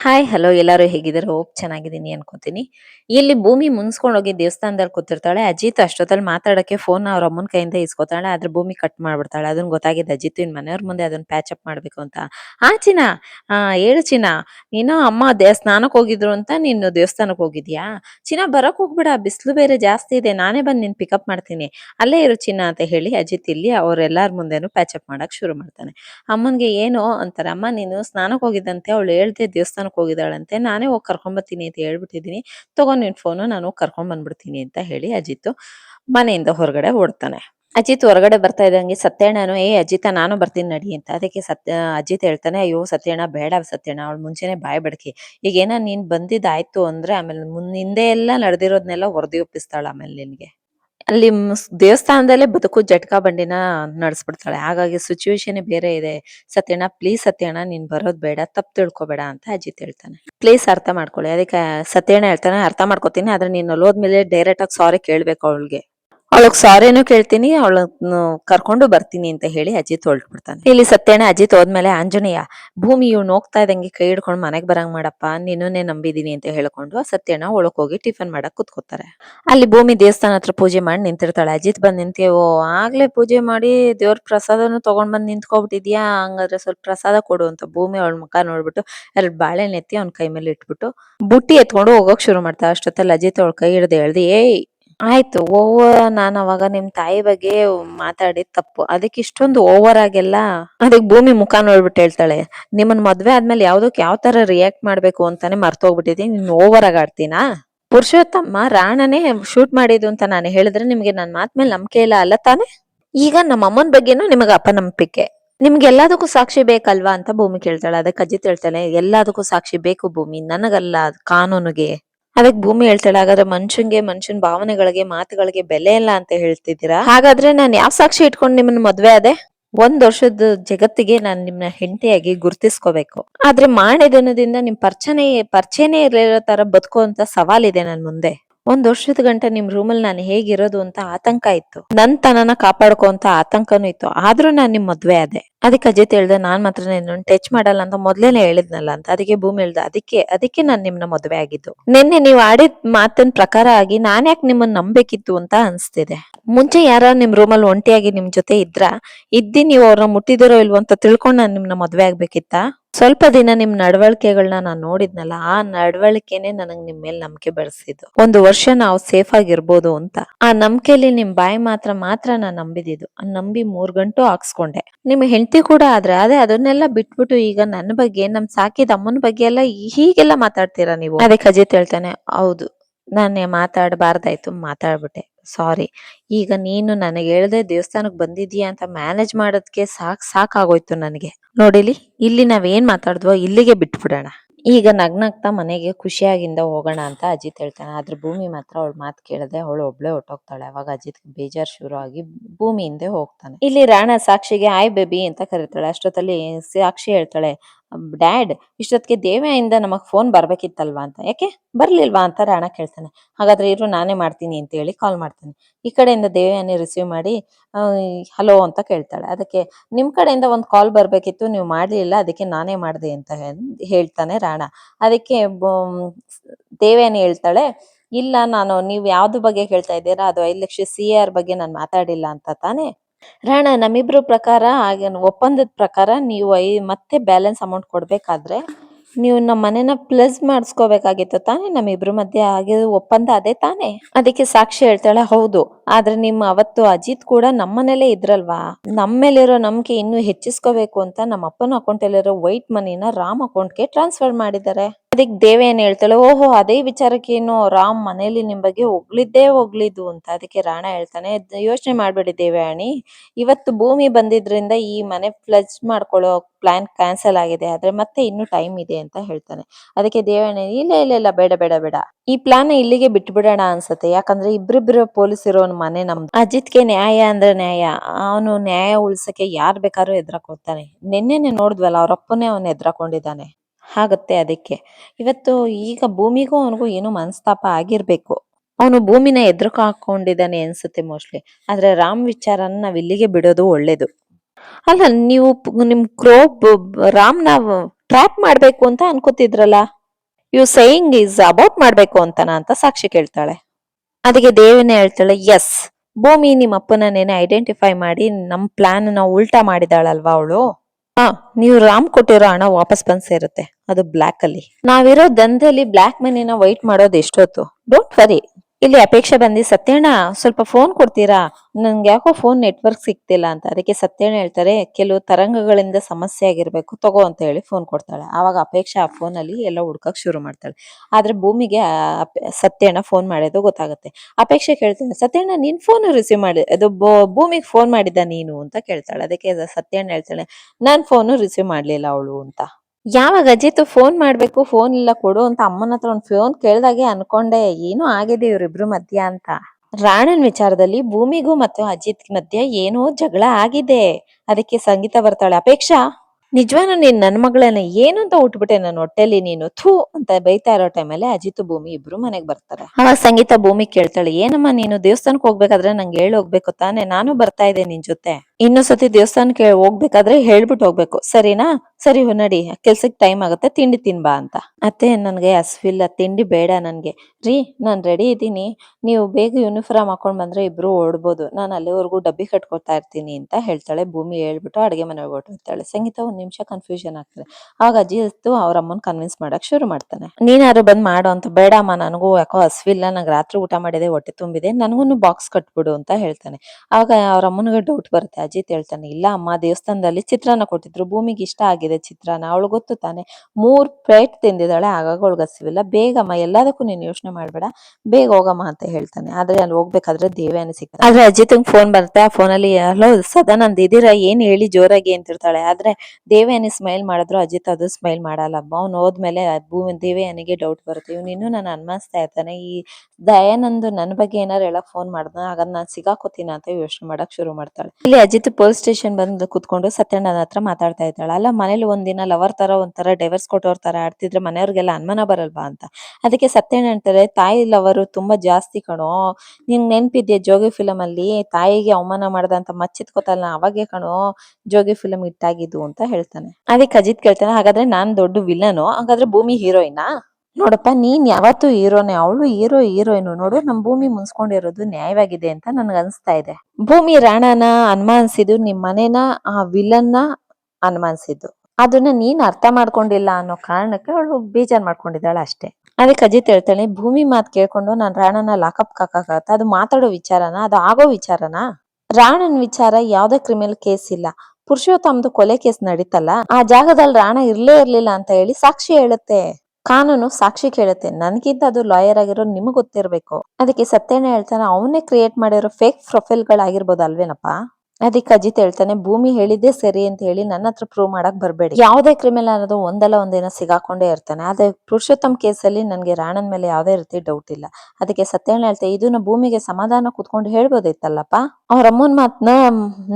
Hi hello ಎಲ್ಲರೂ ಹೇಗಿದ್ದಾರೆ? Hope ಚೆನ್ನಾಗಿದ್ದೀನಿ ಅನ್ಕೋತೀನಿ. ಇಲ್ಲಿ ಭೂಮಿ ಮುನ್ಸ್ಕೊಂಡ್ ಹೋಗಿ ದೇವಸ್ಥಾನದಲ್ಲಿ ಕೂತಿರ್ತಾಳೆ. ಅಜಿತ್ ಅಷ್ಟೊತ್ತಲ್ಲಿ ಮಾತಾಡಕ್ಕೆ ಫೋನ್ ಅವ್ರ ಅಮ್ಮನ ಕೈಯಿಂದ ಇಸ್ಕೊತಾಳೆ. ಆದ್ರೆ ಭೂಮಿ ಕಟ್ ಮಾಡ್ಬಿಡ್ತಾಳೆ. ಅದನ್ನ ಗೊತ್ತಾಗಿದೆ. ಅಜಿತ್ ಇನ್ ಮನೆಯವ್ರ ಮುಂದೆ ಅದನ್ನ ಪ್ಯಾಚ್ ಅಪ್ ಮಾಡ್ಬೇಕು ಅಂತ. ಆ, ಚಿನ್ನ. ಆ, ಹೇಳು ಚಿನ್ನ. ನೀನು ಅಮ್ಮ ದೇ ಸ್ನಾನಕ್ಕೆ ಹೋಗಿದ್ರು ಅಂತ ನೀನು ದೇವಸ್ಥಾನಕ್ಕೆ ಹೋಗಿದ್ಯಾ? ಚಿನ್ನ, ಬರಕ್ ಹೋಗ್ಬಿಡ. ಬಿಸಿಲು ಬೇರೆ ಜಾಸ್ತಿ ಇದೆ. ನಾನೇ ಬಂದು ನಿನ್ ಪಿಕಪ್ ಮಾಡ್ತೀನಿ. ಅಲ್ಲೇ ಇರು ಚಿನ್ನ ಅಂತ ಹೇಳಿ ಅಜಿತ್ ಇಲ್ಲಿ ಅವ್ರೆಲ್ಲಾರ ಮುಂದೆನು ಪ್ಯಾಚ್ ಅಪ್ ಮಾಡಕ್ ಶುರು ಮಾಡ್ತಾನೆ. ಅಮ್ಮನ್ಗೆ ಏನು ಅಂತಾರೆ? ಅಮ್ಮ, ನೀನು ಸ್ನಾನಕ್ಕೆ ಹೋಗಿದ್ದಂತೆ. ಅವಳು ಹೇಳ್ದೆ ದೇವಸ್ಥಾನಕ್ ಹೋಗಿದ್ದಾಳಂತೆ. ನಾನೇ ಹೋಗಿ ಕರ್ಕೊಂಡ್ ಬರ್ತೀನಿ ಅಂತ ಹೇಳ್ಬಿಟ್ಟಿದೀನಿ ತಗೋ ನಿನ್ ಫೋನು ನಾನು ಹೋಗಿ ಕರ್ಕೊಂಡ್ ಬಂದ್ಬಿಡ್ತೀನಿ ಅಂತ ಹೇಳಿ ಅಜಿತ್ ಮನೆಯಿಂದ ಹೊರಗಡೆ ಓಡ್ತಾನೆ. ಅಜಿತ್ ಹೊರಗಡೆ ಬರ್ತಾ ಇದ್ದಂಗೆ, ಸತ್ಯಣ್ಣನು, ಏ ಅಜಿತ, ನಾನು ಬರ್ತೀನಿ ನಡಿ ಅಂತ. ಅದಕ್ಕೆ ಸತ್ಯ, ಅಜಿತ್ ಹೇಳ್ತಾನೆ, ಅಯ್ಯೋ ಸತ್ಯಣ್ಣ, ಬೇಡ ಸತ್ಯಣ್ಣ, ಅವಳು ಮುಂಚೆನೆ ಬಾಯ್ ಬಡ್ಕಿ. ಈಗ ಏನೋ ನೀನ್ ಬಂದಿದ್ದಾಯ್ತು ಅಂದ್ರೆ ಆಮೇಲೆ ಮುಂದೆ ಎಲ್ಲ ನಡೆದಿರೋದ್ನೆಲ್ಲ ಹೊರದಿ ಒಪ್ಪಿಸ್ತಾಳ ಆಮೇಲೆ ನಿನ್ಗೆ. ಅಲ್ಲಿ ದೇವಸ್ಥಾನದಲ್ಲೇ ಬದುಕು ಜಟ್ಕಾ ಬಂಡಿನ ನಡೆಸ್ಬಿಡ್ತಾಳೆ. ಹಾಗಾಗಿ ಸಿಚುವೇಶನ್ ಬೇರೆ ಇದೆ. ಸತ್ಯಣ್ಣ ಪ್ಲೀಸ್ ಸತ್ಯಣ್ಣ, ನೀನ್ ಬರೋದ್ ಬೇಡ, ತಪ್ಪು ತಿಳ್ಕೊಬೇಡ ಅಂತ ಅಜಿತ್ ಹೇಳ್ತಾನೆ. ಪ್ಲೀಸ್ ಅರ್ಥ ಮಾಡ್ಕೊಳ್ಳಿ. ಅದಕ್ಕೆ ಸತ್ಯಣ್ಣ ಹೇಳ್ತಾನೆ, ಅರ್ಥ ಮಾಡ್ಕೊತೀನಿ, ಆದ್ರೆ ನೀನ್ ಅಲ್ಲಿ ಹೋದ್ಮೇಲೆ ಡೈರೆಕ್ಟ್ ಆಗಿ ಸಾರಿ ಕೇಳ್ಬೇಕು ಅವಳಿಗೆ. ಅವಳಗ್ ಸಾರೇನು ಕೇಳ್ತೀನಿ ಅವಳ ಕರ್ಕೊಂಡು ಬರ್ತೀನಿ ಅಂತ ಹೇಳಿ ಅಜಿತ್ ಹೊರಟ್ಬಿಡ್ತಾನೆ ಇಲ್ಲಿ ಸತ್ಯಣ್ಣ ಅಜಿತ್ ಹೋದ್ಮೇಲೆ ಆಂಜನೇಯ, ಭೂಮಿ ಇವ್ನು ಹೋಗ್ತಾ ಇದ್ದಂಗೆ ಕೈ ಹಿಡ್ಕೊಂಡು ಮನೆಗ್ ಬರಂಗ್ ಮಾಡಪ್ಪ ನಿನ್ನೇ ನಂಬಿದೀನಿ ಅಂತ ಹೇಳ್ಕೊಂಡು ಸತ್ಯಣ್ಣ ಒಳಕ್ ಹೋಗಿ ಟಿಫನ್ ಮಾಡಕ್ ಕುತ್ಕೋತಾರೆ. ಅಲ್ಲಿ ಭೂಮಿ ದೇವಸ್ಥಾನ ಹತ್ರ ಪೂಜೆ ಮಾಡಿ ನಿಂತಿರ್ತಾಳೆ. ಅಜಿತ್ ಬಂದ್ ನಿಂತಿ ಓ, ಆಗ್ಲೇ ಪೂಜೆ ಮಾಡಿ ದೇವ್ರ ಪ್ರಸಾದನು ತಗೊಂಡ್ ಬಂದ್ ನಿಂತ್ಕೊಬಿಟ್ಟಿದ್ಯಾ? ಹಂಗಾದ್ರೆ ಸ್ವಲ್ಪ ಪ್ರಸಾದ ಕೊಡು ಅಂತ ಭೂಮಿ ಅವಳ ಮುಖ ನೋಡ್ಬಿಟ್ಟು ಎರಡ್ ಬಾಳೆ ಎತ್ತಿ ಅವ್ನ ಕೈ ಮೇಲೆ ಇಟ್ಬಿಟ್ಟು ಬುಟ್ಟಿ ಎತ್ಕೊಂಡು ಹೋಗೋಕ್ ಶುರು ಮಾಡ್ತಾ ಅಷ್ಟೊತ್ತಲ್ಲಿ ಅಜಿತ್ ಅವಳ ಕೈ ಹಿಡ್ದು ಹೇಳ್ದಿ, ಏಯ್ ಆಯ್ತು, ಓವರ್ ನಾನು ಅವಾಗ ನಿಮ್ ತಾಯಿ ಬಗ್ಗೆ ಮಾತಾಡಿದ್ ತಪ್ಪು. ಅದಕ್ಕೆ ಇಷ್ಟೊಂದು ಓವರ್ ಆಗೆಲ್ಲ ಅದಕ್ಕೆ ಭೂಮಿ ಮುಖ ನೋಡ್ಬಿಟ್ಟು ಹೇಳ್ತಾಳೆ, ನಿಮ್ಮನ್ ಮದ್ವೆ ಆದ್ಮೇಲೆ ಯಾವ್ದಕ್ ಯಾವ ತರ ರಿಯಾಕ್ಟ್ ಮಾಡ್ಬೇಕು ಅಂತಾನೆ ಮರ್ತೋಗ್ಬಿಟ್ಟಿದೀನಿ ನೀನ್ ಓವರ್ ಆಗಿ ಆಡ್ತೀನಾ? ಪುರುಷೋತ್ತಮ್ಮ ರಾಣನೇ ಶೂಟ್ ಮಾಡಿದ್ದು ಅಂತ ನಾನು ಹೇಳಿದ್ರೆ ನಿಮ್ಗೆ ನನ್ ಮಾತ್ ಮೇಲೆ ನಂಬಿಕೆ ಇಲ್ಲ ಅಲ್ಲ ತಾನೆ? ಈಗ ನಮ್ಮ ಅಮ್ಮನ ಬಗ್ಗೆನೂ ನಿಮಗೆ ಅಪನಂಬಿಕೆ. ನಿಮ್ಗೆ ಎಲ್ಲದಕ್ಕೂ ಸಾಕ್ಷಿ ಬೇಕಲ್ವಾ ಅಂತ ಭೂಮಿ ಕೇಳ್ತಾಳೆ. ಅದಕ್ಕೆ ಅಜಿತ್ ಹೇಳ್ತಾಳೆ ಎಲ್ಲದಕ್ಕೂ ಸಾಕ್ಷಿ ಬೇಕು ಭೂಮಿ, ನನಗಲ್ಲ. ಕಾನೂನಿಗೆ. ಅದಕ್ ಭೂಮಿ ಹೇಳ್ತಾಳೆ, ಹಾಗಾದ್ರೆ ಮನುಷ್ಯನ್ಗೆ ಮನುಷ್ಯನ್ ಭಾವನೆಗಳಿಗೆ, ಮಾತುಗಳಿಗೆ ಬೆಲೆ ಇಲ್ಲ ಅಂತ ಹೇಳ್ತಿದ್ದೀರಾ? ಹಾಗಾದ್ರೆ ನಾನ್ ಯಾವ ಸಾಕ್ಷಿ ಇಟ್ಕೊಂಡು ನಿಮ್ಮನ್ನ ಮದ್ವೆ ಆದೆ? ಒಂದ್ ವರ್ಷದ ಜಗತ್ತಿಗೆ ನಾನ್ ನಿಮ್ನ ಹೆಂಡತಿಯಾಗಿ ಗುರ್ತಿಸ್ಕೋಬೇಕು. ಆದ್ರೆ ಮಾಡಿದನದಿಂದ ನಿಮ್ ಪರ್ಚನೆ ಪರಿಚಯನೇ ಇರಲಿರೋ ತರ ಬದುಕುವಂತ ಇದೆ ನನ್ ಮುಂದೆ. ಒಂದ್ ವರ್ಷದ ಗಂಟ ನಿಮ್ ರೂಮಲ್ಲಿ ನಾನು ಹೇಗಿರೋದು ಅಂತ ಆತಂಕ ಇತ್ತು. ನನ್ ತನನ ಕಾಪಾಡ್ಕೊಂತ ಆತಂಕನೂ ಇತ್ತು. ಆದ್ರೂ ನಾನ್ ನಿಮ್ ಮದ್ವೆ ಆದೆ. ಅದಕ್ಕೆ ಅಜಿತ್ ಹೇಳ್ದೆ, ನಾನ್ ಮಾತ್ರ ನಿನ್ನ ಟಚ್ ಮಾಡಲ್ಲ ಅಂತ ಮೊದ್ಲೇನೆ ಹೇಳಿದ್ನಲ್ಲ ಅಂತ. ಅದಕ್ಕೆ ಭೂಮಿ ಹೇಳ್ದ, ಅದಕ್ಕೆ ಅದಕ್ಕೆ ನಾನ್ ನಿಮ್ನ ಮದ್ವೆ ಆಗಿದ್ದು. ನಿನ್ನೆ ನೀವು ಆಡಿದ ಮಾತಿನ ಪ್ರಕಾರ ಆಗಿ ನಾನ್ ಯಾಕೆ ನಿಮ್ಮನ್ನ ನಂಬೇಕಿತ್ತು ಅಂತ ಅನ್ಸ್ತಿದೆ. ಮುಂಚೆ ಯಾರ ನಿಮ್ ರೂಮಲ್ಲಿ ಒಂಟಿಯಾಗಿ ನಿಮ್ ಜೊತೆ ಇದ್ರ? ಇದ್ದಿ ನೀವು ಅವ್ರನ್ನ ಮುಟ್ಟಿದಿರೋ ಇಲ್ವೋ ಅಂತ ತಿಳ್ಕೊಂಡ್ ನಾನ್ ನಿಮ್ನ ಮದ್ವೆ ಆಗ್ಬೇಕಿತ್ತ? ಸ್ವಲ್ಪ ದಿನ ನಿಮ್ ನಡವಳಿಕೆಗಳನ್ನ ನಾನ್ ನೋಡಿದ್ನಲ್ಲ, ಆ ನಡವಳಿಕೆನೆ ನನಗ್ ನಿಮ್ ಮೇಲೆ ನಂಬಿಕೆ ಬೆಳೆಸಿದ್ದು. ಒಂದು ವರ್ಷ ನಾವು ಸೇಫ್ ಆಗಿರ್ಬೋದು ಅಂತ. ಆ ನಂಬಿಕೆಲಿ ನಿಮ್ ಬಾಯಿ ಮಾತ್ರ ಮಾತ್ರ ನಾನ್ ನಂಬಿದಿದ್ದು. ನಂಬಿ ಮೂರ್ ಗಂಟು ಹಾಕ್ಸ್ಕೊಂಡೆ. ನಿಮ್ ಹೆಂಡತಿ ಕೂಡ ಆದ್ರೆ, ಅದೇ ಅದನ್ನೆಲ್ಲ ಬಿಟ್ಬಿಟ್ಟು ಈಗ ನನ್ನ ಬಗ್ಗೆ, ನಮ್ ಸಾಕಿದ ಅಮ್ಮನ ಬಗ್ಗೆ ಎಲ್ಲ ಹೀಗೆಲ್ಲ ಮಾತಾಡ್ತೀರಾ ನೀವು? ಅದೇ ಅಜಿತ್ ಹೇಳ್ತಾನೆ, ಹೌದು, ನಾನೇ ಮಾತಾಡಬಾರ್ದಾಯ್ತು, ಮಾತಾಡ್ಬಿಟ್ಟೆ. ಸಾರಿ. ಈಗ ನೀನು ನನಗೆ ಹೇಳ್ದೆ ದೇವಸ್ಥಾನಕ್ಕೆ ಬಂದಿದೀಯ ಅಂತ ಮ್ಯಾನೇಜ್ ಮಾಡೋದಕ್ಕೆ ಸಾಕ್, ಸಾಕಾಗೋಯ್ತು ನನಗೆ. ನೋಡಿಲಿ, ಇಲ್ಲಿ ನಾವೇನ್ ಮಾತಾಡಿದ್ವೋ ಇಲ್ಲಿಗೆ ಬಿಟ್ಬಿಡೋಣ. ಈಗ ನಗ್ನಗ್ತಾ ಮನೆಗೆ ಖುಷಿಯಾಗಿಂದ ಹೋಗೋಣ ಅಂತ ಅಜಿತ್ ಹೇಳ್ತಾನೆ. ಆದ್ರೆ ಭೂಮಿ ಮಾತ್ರ ಅವಳ ಮಾತು ಕೇಳದೆ ಅವಳು ಒಬ್ಳೆ ಹೊಟ್ಟೋಗ್ತಾಳೆ ಅವಾಗ ಅಜಿತ್ ಬೇಜಾರ್ ಶುರು ಆಗಿ ಭೂಮಿ ಹಿಂದೆ ಹೋಗ್ತಾನೆ. ಇಲ್ಲಿ ರಾಣ ಸಾಕ್ಷಿಗೆ, ಆಯ್ ಬೇಬಿ ಅಂತ ಕರೀತಾಳೆ. ಅಷ್ಟೊತ್ತಲ್ಲಿ ಸಾಕ್ಷಿ ಹೇಳ್ತಾಳೆ ಡ್ಯಾಡ್, ಇಷ್ಟೊತ್ತಿಗೆ ದೇವೆಯಿಂದ ನಮಗೆ ಫೋನ್ ಬರ್ಬೇಕಿತ್ತಲ್ವಾ ಅಂತ. ಯಾಕೆ? ಬರ್ಲಿಲ್ವಾ ಅಂತ ರಾಣ ಕೇಳ್ತಾನೆ. ಹಾಗಾದ್ರೆ ಇರು, ನಾನೇ ಮಾಡ್ತೀನಿ ಅಂತ ಹೇಳಿ ಕಾಲ್ ಮಾಡ್ತಾನೆ. ಈ ಕಡೆಯಿಂದ ದೇವಯಾನಿ ರಿಸೀವ್ ಮಾಡಿ ಹಲೋ ಅಂತ ಕೇಳ್ತಾಳೆ. ಅದಕ್ಕೆ, ನಿಮ್ ಕಡೆಯಿಂದ ಒಂದು ಕಾಲ್ ಬರ್ಬೇಕಿತ್ತು, ನೀವು ಮಾಡ್ಲಿಲ್ಲ, ಅದಕ್ಕೆ ನಾನೇ ಮಾಡಿದೆ ಅಂತ ಹೇಳ್- ಹೇಳ್ತಾನೆ ರಾಣ. ಅದಕ್ಕೆ ದೇವಯಾನಿ ಹೇಳ್ತಾಳೆ, ಇಲ್ಲ, ನಾನು, ನೀವು ಯಾವ್ದು ಬಗ್ಗೆ ಹೇಳ್ತಾ ಇದ್ದೀರಾ? ಅದು ಐದು ಲಕ್ಷ ಸಿ ಆರ್ ಬಗ್ಗೆ ನಾನು ಮಾತಾಡಿಲ್ಲ ಅಂತ ತಾನೇ? ರಾಣ, ನಮ್ಮಿಬ್ರು ಪ್ರಕಾರ ಹಾಗೆ ಒಪ್ಪಂದದ ಪ್ರಕಾರ ನೀವು ಐ, ಮತ್ತೆ ಬ್ಯಾಲೆನ್ಸ್ ಅಮೌಂಟ್ ಕೊಡಬೇಕಾದ್ರೆ ನೀವು ನಮ್ಮ ಮನೆನ ಪ್ಲಸ್ ಮಾಡಿಸ್ಕೋಬೇಕಾಗಿತ್ತು ತಾನೇ ನಮ್ಮಿಬ್ರ ಮಧ್ಯೆ ಆಗಿರೋ ಒಪ್ಪಂದ ಅದೇ ತಾನೇ? ಅದಕ್ಕೆ ಸಾಕ್ಷಿ ಹೇಳ್ತಾಳೆ, ಹೌದು. ಆದ್ರೆ ನಿಮ್ಮ ಅವತ್ತು ಅಜಿತ್ ಕೂಡ ನಮ್ಮನೇಲೇ ಇದ್ರಲ್ವಾ? ನಮ್ಮೇಲಿರೋ ನಂಬಿಕೆ ಇನ್ನು ಹೆಚ್ಚಿಸ್ಕೋಬೇಕು ಅಂತ ನಮ್ಮ ಅಪ್ಪನ ಅಕೌಂಟ್ ಅಲ್ಲಿರೋ ವೈಟ್ ಮನಿನ ರಾಮ್ ಅಕೌಂಟ್ಗೆ ಟ್ರಾನ್ಸ್ಫರ್ ಮಾಡಿದ್ದಾರೆ. ಅದಕ್ಕೆ ದೇವ ಏನ್ ಹೇಳ್ತಾಳೆ, ಓಹೋ, ಅದೇ ವಿಚಾರಕ್ಕೆ ಏನು ರಾಮ್ ಮನೇಲಿ ನಿಮ್ ಬಗ್ಗೆ ಹೊಗಳಿದ್ದೇ ಹೋಗ್ಲಿದ್ದು ಅಂತ. ಅದಕ್ಕೆ ರಾಣ ಹೇಳ್ತಾನೆ, ಯೋಚನೆ ಮಾಡ್ಬೇಡಿ ದೇವಯಾಣಿ, ಇವತ್ತು ಭೂಮಿ ಬಂದಿದ್ರಿಂದ ಈ ಮನೆ ಫ್ಲಜ್ ಮಾಡ್ಕೊಳ್ಳೋ ಪ್ಲಾನ್ ಕ್ಯಾನ್ಸಲ್ ಆಗಿದೆ, ಆದ್ರೆ ಮತ್ತೆ ಇನ್ನು ಟೈಮ್ ಇದೆ ಅಂತ ಹೇಳ್ತಾನೆ. ಅದಕ್ಕೆ ದೇವಯಾಣಿ, ಇಲ್ಲ ಇಲ್ಲ ಇಲ್ಲ, ಬೇಡ ಬೇಡ ಬೇಡ. ಈ ಪ್ಲಾನ್ ಇಲ್ಲಿಗೆ ಬಿಟ್ಬಿಡೋಣ ಅನ್ಸುತ್ತೆ. ಯಾಕಂದ್ರೆ ಇಬ್ರಿಬ್ರು ಪೊಲೀಸ್ ಇರೋ ಮನೆ ನಮ್ದು. ಅಜಿತ್ಗೆ ನ್ಯಾಯ ಅಂದ್ರೆ ನ್ಯಾಯ. ಅವನು ನ್ಯಾಯ ಉಳ್ಸಕ್ಕೆ ಯಾರ್ ಬೇಕಾದ್ರೂ ಎದ್ರಕ್ ಹೋಗ್ತಾನೆ ನಿನ್ನೆನೆ ನೋಡಿದ್ವಲ್ಲ ಅವರಪ್ಪನೇ ಅವನ ಎದ್ರಕೊಂಡಿದ್ದಾನೆ ಹಾಗತ್ತೆ ಅದಕ್ಕೆ. ಇವತ್ತು ಈಗ ಭೂಮಿಗೂ ಅವನಿಗೂ ಏನು ಮನಸ್ತಾಪ ಆಗಿರ್ಬೇಕು. ಅವನು ಭೂಮಿನ ಎದುರು ಹಾಕೊಂಡಿದ್ದಾನೆ ಅನ್ಸುತ್ತೆ ಮೋಸ್ಟ್ಲಿ. ಆದ್ರೆ ರಾಮ್ ವಿಚಾರನ ನಾವ್ ಇಲ್ಲಿಗೆ ಬಿಡೋದು ಒಳ್ಳೇದು. ಅಲ್ಲ, ನೀವು ನಿಮ್ ಕ್ರೋ ರಾಮ್ ನಾವ್ ಟ್ರ್ಯಾಪ್ ಮಾಡ್ಬೇಕು ಅಂತ ಅನ್ಕೋತಿದ್ರಲ್ಲ? ಯು ಸೇಯಿಂಗ್ ಈಸ್ ಅಬೌಟ್ ಮಾಡ್ಬೇಕು ಅಂತನಾ ಅಂತ ಸಾಕ್ಷಿ ಕೇಳ್ತಾಳೆ. ಅದಕ್ಕೆ ದೇವಿನೇ ಹೇಳ್ತಾಳೆ ಎಸ್ ಭೂಮಿ ನಿಮ್ಮ ಅಪ್ಪನ ನೆನೆ ಐಡೆಂಟಿಫೈ ಮಾಡಿ, ನಮ್ ಪ್ಲಾನ್ನ ಉಲ್ಟಾ ಮಾಡಿದಾಳಲ್ವಾ ಅವಳು? ಹಾ, ನೀವು ರಾಮ್ ಕೊಟ್ಟಿರೋ ಹಣ ವಾಪಸ್ ಬಂದ್ ಸೇರುತ್ತೆ ಅದು ಬ್ಲಾಕ್ ಅಲ್ಲಿ. ನಾವಿರೋ ದಂಧೆಲಿ ಬ್ಲಾಕ್ ಮನಿನ ವೈಟ್ ಮಾಡೋದು ಎಷ್ಟೊತ್ತು? ಡೋಂಟ್ ವರಿ ಇಲ್ಲಿ ಅಪೇಕ್ಷೆ ಬಂದಿ, ಸತ್ಯಣ್ಣ, ಸ್ವಲ್ಪ ಫೋನ್ ಕೊಡ್ತೀರಾ? ನನ್ಗೆ ಯಾಕೋ ಫೋನ್ ನೆಟ್ವರ್ಕ್ ಸಿಗ್ತಿಲ್ಲ ಅಂತ. ಅದಕ್ಕೆ ಸತ್ಯಣ್ಣ ಹೇಳ್ತಾರೆ, ಕೆಲವು ತರಂಗಗಳಿಂದ ಸಮಸ್ಯೆ ಆಗಿರ್ಬೇಕು, ತಗೋ ಅಂತ ಹೇಳಿ ಫೋನ್ ಕೊಡ್ತಾಳೆ. ಆವಾಗ ಅಪೇಕ್ಷೆ ಆ ಫೋನ್ ಅಲ್ಲಿ ಎಲ್ಲ ಹುಡ್ಕಕ್ ಶುರು ಮಾಡ್ತಾಳೆ. ಆದ್ರೆ ಭೂಮಿಗೆ ಸತ್ಯಣ್ಣ ಫೋನ್ ಮಾಡೋದು ಗೊತ್ತಾಗುತ್ತೆ. ಅಪೇಕ್ಷೆ ಕೇಳ್ತೀನಿ ಸತ್ಯಣ್ಣ, ನೀನ್ ಫೋನ್ ರಿಸೀವ್ ಮಾಡಿ, ಅದು ಭೂಮಿಗೆ ಫೋನ್ ಮಾಡಿದ್ದ ನೀನು? ಅಂತ ಕೇಳ್ತಾಳೆ. ಅದಕ್ಕೆ ಸತ್ಯಣ್ಣ ಹೇಳ್ತಾಳೆ, ನಾನ್ ಫೋನು ರಿಸೀವ್ ಮಾಡ್ಲಿಲ್ಲ ಅವಳು ಅಂತ. ಯಾವಾಗ ಅಜಿತ್ ಫೋನ್ ಮಾಡ್ಬೇಕು ಫೋನ್ ಇಲ್ಲ ಕೊಡು ಅಂತ ಅಮ್ಮನ ಹತ್ರ ಒಂದು ಫೋನ್ ಕೇಳ್ದಾಗೆ ಅನ್ಕೊಂಡೆ, ಏನೋ ಆಗಿದೆ ಇವ್ರಿಬ್ರು ಮಧ್ಯ ಅಂತ. ರಾಣನ್ ವಿಚಾರದಲ್ಲಿ ಭೂಮಿಗೂ ಮತ್ತು ಅಜಿತ್ ಮಧ್ಯ ಏನೋ ಜಗಳ ಆಗಿದೆ. ಅದಕ್ಕೆ ಸಂಗೀತ ಬರ್ತಾಳೆ, ಅಪೇಕ್ಷಾ, ನಿಜವಾನು ನೀನ್ ನನ್ ಮಗಳನ್ನ ಏನು ಅಂತ ಉಟ್ಬಿಟ್ಟೆ ನನ್ನ ಹೊಟ್ಟೆಲಿ ನೀನು? ಥೂ ಅಂತ ಬೈತಾ ಇರೋ ಟೈಮಲ್ಲಿ ಅಜಿತ್, ಭೂಮಿ ಇಬ್ರು ಮನೆಗ್ ಬರ್ತಾರೆ. ಅವಾಗ ಸಂಗೀತ ಭೂಮಿ ಕೇಳ್ತಾಳೆ, ಏನಮ್ಮ ನೀನು ದೇವಸ್ಥಾನಕ್ ಹೋಗ್ಬೇಕಾದ್ರೆ ನಂಗೆ ಹೇಳಿ ಹೋಗ್ಬೇಕು ತಾನೆ, ನಾನು ಬರ್ತಾ ಇದ್ದೆ ನಿನ್ ಜೊತೆ. ಇನ್ನೊಂದ್ ಸತಿ ದೇವಸ್ಥಾನಕ್ಕೆ ಹೋಗ್ಬೇಕಾದ್ರೆ ಹೇಳ್ಬಿಟ್ಟು ಹೋಗ್ಬೇಕು. ಸರಿನಾ? ಸರಿ ಹೊನ್ನಡಿ ನಡಿ. ಕೆಲ್ಸಕ್ ಟೈಮ್ ಆಗುತ್ತೆ, ತಿಂಡಿ ತಿನ್ಬಾ ಅಂತ. ಅತ್ತೆ, ನನಗೆ ಹಸಿವಿಲ್ಲ, ತಿಂಡಿ ಬೇಡ ನನ್ಗೆ. ರೀ, ನಾನ್ ರೆಡಿ ಇದ್ದೀನಿ. ನೀವು ಬೇಗ ಯೂನಿಫಾರ್ಮ್ ಹಾಕೊಂಡ್ ಬಂದ್ರೆ ಇಬ್ರು ಓಡ್ಬೋದು. ನಾನು ಅಲ್ಲಿವರೆಗೂ ಡಬ್ಬಿ ಕಟ್ಕೊತಾ ಇರ್ತೀನಿ ಅಂತ ಹೇಳ್ತಾಳೆ. ಭೂಮಿ ಹೇಳ್ಬಿಟ್ಟು ಅಡಿಗೆ ಮನೆ ಹೊರಟಿರ್ತಾಳೆ ಸಂಗೀತ ಒಂದ್ ನಿಮಿಷ ಕನ್ಫ್ಯೂಷನ್ ಆಗ್ತದೆ. ಆಗ ಅಜ್ಜಿ ಇತ್ತು ಅವ್ರ ಅಮ್ಮನ ಕನ್ವಿನ್ಸ್ ಮಾಡಕ್ ಶುರು ಮಾಡ್ತಾನೆ. ನೀನಾರು ಬಂದ್ ಮಾಡು ಅಂತ. ಬೇಡಮ್ಮ, ನನಗೂ ಯಾಕೋ ಹಸಿವಿಲ್ಲ. ನಂಗೆ ರಾತ್ರಿ ಊಟ ಮಾಡಿದೆ, ಹೊಟ್ಟೆ ತುಂಬಿದೆ. ನನಗೂ ಬಾಕ್ಸ್ ಕಟ್ಬಿಡು ಅಂತ ಹೇಳ್ತಾನೆ. ಆಗ ಅವ್ರ ಅಮ್ಮನಿಗೆ ಡೌಟ್ ಬರುತ್ತೆ. ಅಜಿತ್ ಹೇಳ್ತಾನೆ, ಇಲ್ಲ ಅಮ್ಮ, ದೇವಸ್ಥಾನದಲ್ಲಿ ಚಿತ್ರಾನ್ನ ಕೊಟ್ಟಿದ್ರು, ಭೂಮಿಗೆ ಇಷ್ಟ ಆಗಿದೆ ಚಿತ್ರಾನ್ನ, ಅವಳು ಗೊತ್ತು ತಾನೆ. ಮೂರ್ ಪ್ಲೇಟ್ ತಿಂದಿದ್ದಾಳೆ, ಆಗಾಗ ಅವಳಿಗೆ ಹಸಿವಿಲ್ಲ ಬೇಗಮ್ಮ ಎಲ್ಲದಕ್ಕೂ ನೀನು ಯೋಚನೆ ಮಾಡ್ಬೇಡ, ಬೇಗ ಹೋಗಮ್ಮ ಅಂತ ಹೇಳ್ತಾನೆ. ಆದ್ರೆ ಅಲ್ಲಿ ಹೋಗ್ಬೇಕಾದ್ರೆ ದೇವ್ಯಾನಿ ಸಿಗ್ತಾನೆ ಆದ್ರೆ ಅಜಿತ್ ಫೋನ್ ಬರುತ್ತೆ ಆ ಫೋನಲ್ಲಿ ಹಲೋ, ಸದಾನಂದ್ ಇದೀರಾ ಏನ್ ಹೇಳಿ, ಜೋರಾಗಿ ಅಂತಿರ್ತಾಳೆ. ಆದ್ರೆ ದೇವ್ಯಾನಿ ಸ್ಮೈಲ್ ಮಾಡಿದ್ರು, ಅಜಿತ್ ಅದು ಸ್ಮೈಲ್ ಮಾಡಲ್ಲ ಅವ್ನು ಹೋದ್ಮೇಲೆ ಭೂಮಿ ದೇವ್ಯಾನಿಗೆ ಡೌಟ್ ಬರುತ್ತೆ. ಇವ್ನು ಇನ್ನೂ ನಾನು ಅನ್ಮಾನಿಸ್ತಾ ಇರ್ತಾನೆ. ಈ ದಯಾನಂದ್ ನನ್ನ ಬಗ್ಗೆ ಏನಾರು ಹೇಳಕ್ ಫೋನ್ ಮಾಡ್ದ ಆಗ ನಾನ್ ಸಿಗಾಕೋತೀನ ಅಂತ ಯೋಚನೆ ಮಾಡಕ್ ಶುರು ಮಾಡ್ತಾಳೆ. ಇಲ್ಲಿ ಅಜಿತ್ ಪೊಲೀಸ್ ಸ್ಟೇಷನ್ ಬಂದು ಕುತ್ಕೊಂಡು ಸತ್ಯಣ್ಣನ ಹತ್ರ ಮಾತಾಡ್ತಾ ಇದ್ದಾಳೆ. ಅಲ್ಲ, ಮನೇಲಿ ಒಂದಿನ ಲವರ್ ತರ ಒಂಥರ ಡೈವರ್ಸ್ ಕೊಟ್ಟೋರ್ ತರ ಆಡ್ತಿದ್ರೆ ಮನೆಯವ್ರಿಗೆಲ್ಲ ಅನುಮಾನ ಬರಲ್ವಾ ಅಂತ. ಅದಕ್ಕೆ ಸತ್ಯಣ್ಣ ಅಂತಾರೆ ತಾಯಿ ಲವರು ತುಂಬಾ ಜಾಸ್ತಿ ಕಣೋ. ನಿಂಗ್ ನೆನ್ಪಿದ್ಯಾ ಜೋಗಿ ಫಿಲಂ ಅಲ್ಲಿ ತಾಯಿಗೆ ಅವಮಾನ ಮಾಡ್ದಂತ ಮಚ್ಚಿತ್ ಮಚ್ಚಿತ್ಕೋತಲ್ಲ ಅವಾಗೆ ಕಣೋ, ಜೋಗಿ ಫಿಲಂ ಇಟ್ಟಾಗಿದ್ದು ಅಂತ ಹೇಳ್ತಾನೆ. ಅದಕ್ಕೆ ಅಜಿತ್ ಕೇಳ್ತಾನೆ, ಹಾಗಾದ್ರೆ ನಾನ್ ದೊಡ್ಡ ವಿಲನು ಹಾಗಾದ್ರೆ ಭೂಮಿ ಹೀರೋಯಿನಾ ನೋಡಪ್ಪ, ನೀನ್ ಯಾವತ್ತೂ ಹೀರೋನೆ, ಅವಳು ಹೀರೋ, ಹೀರೋಯಿನು. ನೋಡು, ನಮ್ ಭೂಮಿ ಮುನ್ಸ್ಕೊಂಡಿರೋದು ನ್ಯಾಯವಾಗಿದೆ ಅಂತ ನನ್ಗ ಅನ್ಸ್ತಾ ಇದೆ. ಭೂಮಿ ರಾಣನ ಅನುಮಾನಿಸಿದ್ದು, ನಿಮ್ ಮನೇನ ಆ ವಿಲನ್ನ ಅನುಮಾನಿಸಿದ್ದು. ಅದನ್ನ ನೀನ್ ಅರ್ಥ ಮಾಡ್ಕೊಂಡಿಲ್ಲ ಅನ್ನೋ ಕಾರಣಕ್ಕೆ ಅವಳು ಬೇಜಾರ್ ಮಾಡ್ಕೊಂಡಿದ್ದಾಳೆ ಅಷ್ಟೇ. ಅದಕ್ಕೆ ಅಜಿತ್ ಹೇಳ್ತಾಳೆ, ಭೂಮಿ ಮಾತ್ ಕೇಳ್ಕೊಂಡು ನಾನ್ ರಾಣನ ಲಾಕಪ್ ಕಾಕಾಗತ್ತ ಅದು ಮಾತಾಡೋ ವಿಚಾರನ? ಅದು ಆಗೋ ವಿಚಾರನ? ರಾಣನ್ ವಿಚಾರ ಯಾವ್ದೇ ಕ್ರಿಮಿನಲ್ ಕೇಸ್ ಇಲ್ಲ. ಪುರುಷೋತ್ತಮ್ದು ಕೊಲೆ ಕೇಸ್ ನಡೀತಲ್ಲ, ಆ ಜಾಗದಲ್ಲಿ ರಾಣ ಇರ್ಲೇ ಇರ್ಲಿಲ್ಲ ಅಂತ ಹೇಳಿ ಸಾಕ್ಷಿ ಹೇಳುತ್ತೆ. ಕಾನೂನು ಸಾಕ್ಷಿ ಕೇಳುತ್ತೆ. ನನಗಿಂತ ಅದು ಲಾಯರ್ ಆಗಿರೋ ನಿಮಗೆ ಗೊತ್ತಿರಬೇಕು. ಅದಕ್ಕೆ ಸತ್ಯಣ್ಣ ಹೇಳ್ತಾನೆ ಅವನೇ ಕ್ರಿಯೇಟ್ ಮಾಡಿರೋ ಫೇಕ್ ಪ್ರೊಫೈಲ್ ಗಳಾಗಿರ್ಬೋದು ಅಲ್ವೇನಪ್ಪ ಅದಕ್ಕೆ ಅಜಿತ್ ಹೇಳ್ತಾನೆ, ಭೂಮಿ ಹೇಳಿದ್ದೆ ಸರಿ ಅಂತ ಹೇಳಿ ನನ್ನ ಹತ್ರ ಪ್ರೂವ್ ಮಾಡಕ್ ಬರ್ಬೇಡಿ. ಯಾವ್ದೇ ಕ್ರಿಮಿನಲ್ ಅನ್ನೋದು ಒಂದಲ್ಲ ಒಂದಿನ ಸಿಗಾಕೊಂಡೇ ಇರ್ತಾನೆ. ಆದ್ರೆ ಪುರುಷೋತ್ತಮ್ ಕೇಸಲ್ಲಿ ನನ್ಗೆ ರಾಣನ್ ಮೇಲೆ ಯಾವುದೇ ರೀತಿ ಡೌಟ್ ಇಲ್ಲ. ಅದಕ್ಕೆ ಸತ್ಯಣ್ಣ ಹೇಳ್ತೆ ಇದನ್ನ ಭೂಮಿಗೆ ಸಮಾಧಾನ ಕುತ್ಕೊಂಡು ಹೇಳ್ಬೋದಿತ್ತಲ್ಲಪ್ಪ ಅವ್ರ ಅಮ್ಮನ್ ಮಾತನ್ನ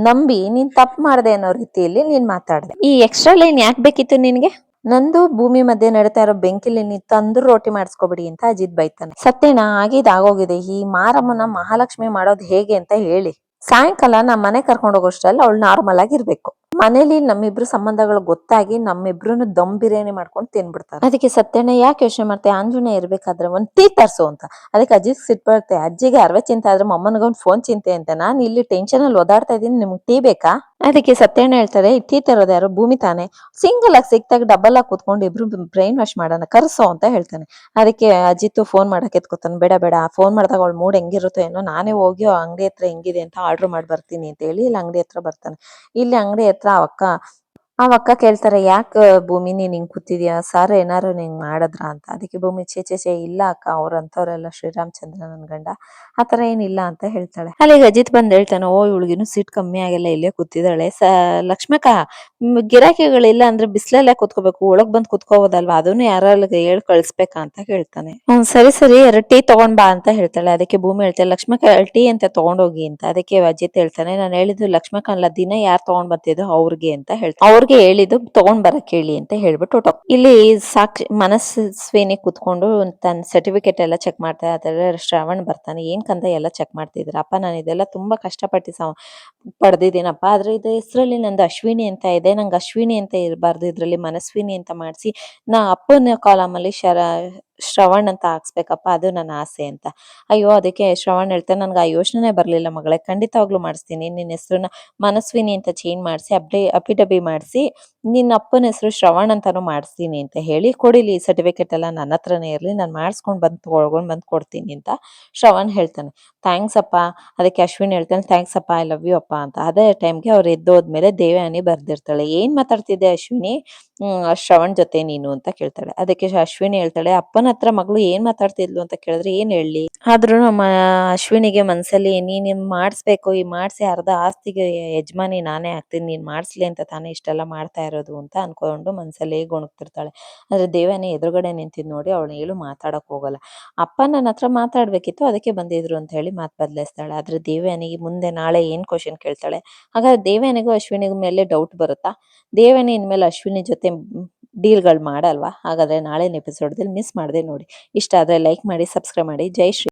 ನಂಬಿ ನೀನ್ ತಪ್ಪು ಮಾಡ್ದೆ ಅನ್ನೋ ರೀತಿಯಲ್ಲಿ ನೀನ್ ಮಾತಾಡ್ದೆ. ಈ ಎಕ್ಸ್ಟ್ರಾ ಲೈನ್ ಯಾಕೆ ಬೇಕಿತ್ತು ನಿನ್ಗೆ? ನಂದು ಭೂಮಿ ಮಧ್ಯೆ ನಡೀತಾ ಇರೋ ಬೆಂಕಿಲಿ ನೀ ತಂದ್ರು ರೋಟಿ ಮಾಡಿಸ್ಕೊಬಿಡಿ ಅಂತ ಅಜಿತ್ ಬೈತಾನೆ. ಸತ್ಯಣ್ಣ, ಆಗಿದ್, ಆಗೋಗಿದೆ. ಈ ಮಾರಮ್ಮನ ಮಹಾಲಕ್ಷ್ಮಿ ಮಾಡೋದು ಹೇಗೆ ಅಂತ ಹೇಳಿ. ಸಾಯಂಕಾಲ ನಮ್ಮ ಮನೆ ಕರ್ಕೊಂಡು ಹೋಗೋಷ್ಟ್ರಲ್ಲಿ ಅವಳು ನಾರ್ಮಲ್ ಆಗಿ ಇರ್ಬೇಕು. ಮನೇಲಿ ನಮ್ಮಿಬ್ರು ಸಂಬಂಧಗಳು ಗೊತ್ತಾಗಿ ನಮ್ಮಿಬ್ರು ದಮ್ ಬಿರಿಯಾನಿ ಮಾಡ್ಕೊಂಡು ತಿನ್ಬಿಡ್ತಾರೆ. ಅದಕ್ಕೆ ಸತ್ಯಣ್ಣ ಯಾಕೆ ಯೋಚನೆ ಮಾಡ್ತೆ? ಆಂಜನೇಯ ಇರ್ಬೇಕಾದ್ರೆ ಒಂದ್ ಟೀ ತರ್ಸು ಅಂತ. ಅದಕ್ಕೆ ಅಜ್ಜಿಗೆ ಸಿಟ್ ಅಜ್ಜಿಗೆ ಅರ್ವೆ ಚಿಂತೆ ಆದ್ರೆ ಮಮ್ಮನಿಗೆ ಒಂದ್ ಫೋನ್ ಚಿಂತೆ ಅಂತ. ನಾನು ಇಲ್ಲಿ ಟೆನ್ಷನ್ ಅಲ್ಲಿ ಓದಾಡ್ತಾ ಇದೀನಿ ನಿಮ್ಗೆ ಟೀ ಬೇಕಾ? ಅದಕ್ಕೆ ಸತ್ಯಣ್ಣ ಹೇಳ್ತಾರೆ ಟೀ ತರೋದು ಯಾರು? ಭೂಮಿ ತಾನೆ. ಸಿಂಗಲ್ ಆಗಿ ಸಿಕ್ತಾಗ ಡಬಲ್ ಆಗಿ ಕುತ್ಕೊಂಡು ಇಬ್ರು ಬ್ರೈನ್ ವಾಶ್ ಮಾಡೋಣ. ಕರ್ಸೋ ಅಂತ ಹೇಳ್ತಾನೆ. ಅದಕ್ಕೆ ಅಜಿತ್ ಫೋನ್ ಮಾಡಕ್ಕೆ ಎತ್ಕೋತಾನೆ. ಬೇಡ ಬೇಡ. ಫೋನ್ ಮಾಡಿದಾಗ ಅವಳು ಮೂಡ್ ಹೆಂಗಿರುತ್ತೋ ಏನೋ. ನಾನೇ ಹೋಗಿ ಅಂಗಡಿ ಹತ್ರ ಹೆಂಗಿದೆ ಅಂತ ಆರ್ಡರ್ ಮಾಡಿ ಬರ್ತೀನಿ ಅಂತ ಹೇಳಿ, ಇಲ್ಲಿ ಅಂಗಡಿ ಹತ್ರ ಬರ್ತಾನೆ. ಇಲ್ಲಿ ಅಂಗಡಿ ಹತ್ರ ಆ ಅಕ್ಕ ಆ ಅಕ್ಕ ಕೇಳ್ತಾರೆ, ಯಾಕ ಭೂಮಿ ನೀನ್ ಹಿಂಗ್ ಕೂತಿದ್ಯಾ? ಸಾರ್ ಏನಾರು ನಿಂಗ್ ಮಾಡದ್ರ ಅಂತ. ಅದಕ್ಕೆ ಭೂಮಿ ಚೇ ಚೇ ಚೇ ಇಲ್ಲ ಅಕ್ಕ, ಅವ್ರಂತವ್ರೆಲ್ಲ ಶ್ರೀರಾಮಚಂದ್ರ ನನ್ ಗಂಡ ಆತರ ಏನಿಲ್ಲ ಅಂತ ಹೇಳ್ತಾಳೆ. ಅಲ್ಲಿಗೆ ಅಜಿತ್ ಬಂದ್ ಹೇಳ್ತಾನೆ, ಓ, ಇವಳಿಗಿನ್ನು ಸೀಟ್ ಕಮ್ಮಿ ಆಗಿಲ್ಲ, ಇಲ್ಲೇ ಕೂತಿದ್ದಾಳೆ. ಸ, ಲಕ್ಷ್ಮಕ್ಕ ಗಿರಾಕಿಗಳಿಲ್ಲ ಅಂದ್ರೆ ಬಿಸ್ಲಲ್ಲೇ ಕೂತ್ಕೋಬೇಕು, ಒಳಗ್ ಬಂದ್ ಕುತ್ಕೋಬೋದಲ್ವಾ? ಅದನ್ನು ಯಾರಲ್ಲಿ ಹೇಳ್ ಕಳ್ಸ್ಬೇಕಾ? ಅಂತ ಹೇಳ್ತಾನೆ. ಹ್ಮ್, ಸರಿ ಸರಿ ಎರಡು ಟೀ ತಗೊಂಡ್ ಬಾ ಅಂತ ಹೇಳ್ತಾಳೆ. ಅದಕ್ಕೆ ಭೂಮಿ ಹೇಳ್ತಾಳೆ, ಲಕ್ಷ್ಮಕ್ಕ, ಟೀ ಅಂತ ತಗೊಂಡೋಗಿ ಅಂತ. ಅದಕ್ಕೆ ಅಜಿತ್ ಹೇಳ್ತಾನೆ, ನಾನು ಹೇಳಿದ್ದು ಲಕ್ಷ್ಮಕ್ಕ ಅಲ್ಲ, ದಿನ ಯಾರ್ ತಗೊಂಡ್ ಬರ್ತಿದ್ರು ಅವ್ರಿಗೆ ಅಂತ ಹೇಳ್ತಾನೆ. ಅವ್ರಿಗೆ ಹೇಳಿದ್ದು ತಗೊಂಡ್ ಬರಕ್ ಹೇಳಿ ಅಂತ ಹೇಳ್ಬಿಟ್ಟು ಇಲ್ಲಿ ಸಾಕ್ಷಿ ಮನಸ್ವಿನಿ ಕುತ್ಕೊಂಡು ತನ್ನ ಸರ್ಟಿಫಿಕೇಟ್ ಎಲ್ಲ ಚೆಕ್ ಮಾಡ್ತಾ ಇದ್ದಾರೆ. ಶ್ರಾವಣ್ ಬರ್ತಾನೆ. ಏನ್ ಕಂದ ಎಲ್ಲ ಚೆಕ್ ಮಾಡ್ತಿದ್ರ. ಅಪ್ಪ, ನಾನು ಇದೆಲ್ಲ ತುಂಬಾ ಕಷ್ಟಪಟ್ಟು ಸ ಪಡೆದಿದ್ದೀನಪ್ಪ. ಆದ್ರೆ ಇದು ಹೆಸರಲ್ಲಿ ನಂದು ಅಶ್ವಿನಿ ಅಂತ ಇದೆ. ನಂಗೆ ಅಶ್ವಿನಿ ಅಂತ ಇರಬಾರ್ದು. ಇದ್ರಲ್ಲಿ ಮನಸ್ವಿನಿ ಅಂತ ಮಾಡಿಸಿ ನಾ ಅಪ್ಪನ ಕಾಲಮಲ್ಲಿ ಶರ ಶ್ರವಣ್ ಅಂತ ಹಾಕ್ಸ್ಬೇಕಪ್ಪ, ಅದು ನನ್ನ ಆಸೆ ಅಂತ. ಅಯ್ಯೋ, ಅದಕ್ಕೆ ಶ್ರವಣ್ ಹೇಳ್ತಾನೆ, ನನ್ಗೆ ಆ ಯೋಚನೆ ಬರಲಿಲ್ಲ ಮಗಳೇ, ಖಂಡಿತವಾಗ್ಲೂ ಮಾಡಿಸ್ತೀನಿ. ನಿನ್ನ ಹೆಸರನ್ನ ಮನಸ್ವಿನಿ ಅಂತ ಚೇಂಜ್ ಮಾಡಿಸಿ, ಅಪ್ಡೇ ಅಪಿಡಬಿ ಮಾಡಿಸಿ, ನಿನ್ನ ಅಪ್ಪನ ಹೆಸರು ಶ್ರವಣ್ ಅಂತಾನು ಮಾಡಿಸ್ತೀನಿ ಅಂತ ಹೇಳಿ ಕೊಡಿಲಿ ಸರ್ಟಿಫಿಕೇಟ್ ಎಲ್ಲ ನನ್ನ ಹತ್ರನೇ ಇರಲಿ, ನಾನು ಮಾಡಿಸ್ಕೊಂಡು ಬಂದು ತೊಗೊಳ್ಕೊಂಡು ಬಂದು ಕೊಡ್ತೀನಿ ಅಂತ ಶ್ರವಣ್ ಹೇಳ್ತಾನೆ. ಥ್ಯಾಂಕ್ಸ್ ಅಪ್ಪ, ಅದಕ್ಕೆ ಅಶ್ವಿನ್ ಹೇಳ್ತಾನೆ, ಥ್ಯಾಂಕ್ಸ್ ಅಪ್ಪ ಐ ಲವ್ ಯು ಅಪ್ಪ ಅಂತ. ಅದೇ ಟೈಮ್ಗೆ ಅವ್ರು ಎದ್ದೋದ್ಮೇಲೆ ದೇವಯಾನಿ ಬರ್ದಿರ್ತಾಳೆ. ಏನು ಮಾತಾಡ್ತಿದ್ದೆ ಅಶ್ವಿನಿ? ಶ್ರವಣ್ ಜೊತೆ ನೀನು ಅಂತ ಕೇಳ್ತಾಳೆ. ಅದಕ್ಕೆ ಅಶ್ವಿನಿ ಹೇಳ್ತಾಳೆ, ಅಪ್ಪನ ಹತ್ರ ಮಗಳು ಏನ್ ಮಾತಾಡ್ತಿದ್ಲು ಅಂತ ಕೇಳಿದ್ರೆ ಏನ್ ಹೇಳಿ? ಆದ್ರೂ ನಮ್ಮ ಅಶ್ವಿನಿಗೆ ಮನ್ಸಲ್ಲಿ, ನೀನ್ ಮಾಡಿಸ್ಬೇಕು, ಈ ಮಾಡಿಸಿ ಅರ್ಧ ಆಸ್ತಿಗೆ ಯಜಮಾನಿ ನಾನೇ ಆಗ್ತೀನಿ, ನೀನ್ ಮಾಡಿಸ್ಲಿ ಅಂತ ತಾನೇ ಇಷ್ಟೆಲ್ಲ ಮಾಡ್ತಾ ಇರೋದು ಅಂತ ಅನ್ಕೊಂಡು ಮನ್ಸಲ್ಲಿ ಗೊಣಗ್ತಿರ್ತಾಳೆ. ಆದ್ರೆ ದೇವನೇ ಎದುರುಗಡೆ ನಿಂತಿದ್ ನೋಡಿ ಅವಳು ಹೇಳು ಮಾತಾಡಕ್ ಹೋಗಲ್ಲ. ಅಪ್ಪ ನನ್ನ ಹತ್ರ ಮಾತಾಡ್ಬೇಕಿತ್ತು, ಅದಕ್ಕೆ ಬಂದಿದ್ರು ಅಂತ ಹೇಳಿ ಮಾತು ಬದಲಾಯಿಸ್ತಾಳೆ ಆದ್ರೆ ದೇವಯಾನಿಗೆ ಮುಂದೆ ನಾಳೆ ಏನ್ ಕ್ವಶನ್ ಕೇಳ್ತಾಳೆ? ಹಾಗಾದ್ರೆ ದೇವಯಾನಿಗೂ ಅಶ್ವಿನಿಗೂ ಮೇಲೆ ಡೌಟ್ ಬರುತ್ತಾ? ದೇವಯಾನಿ ಇನ್ಮೇಲೆ ಅಶ್ವಿನಿ ಜೊತೆ ಡೀಲ್ಗಳು ಮಾಡಲ್ವಾ? ಹಾಗಾದ್ರೆ ನಾಳಿನ ಎಪಿಸೋಡ್ದಲ್ಲಿ ಮಿಸ್ ಮಾಡದೆ ನೋಡಿ. ಇಷ್ಟ ಆದ್ರೆ ಲೈಕ್ ಮಾಡಿ ಸಬ್ಸ್ಕ್ರೈಬ್ ಮಾಡಿ. ಜೈ ಶ್ರೀ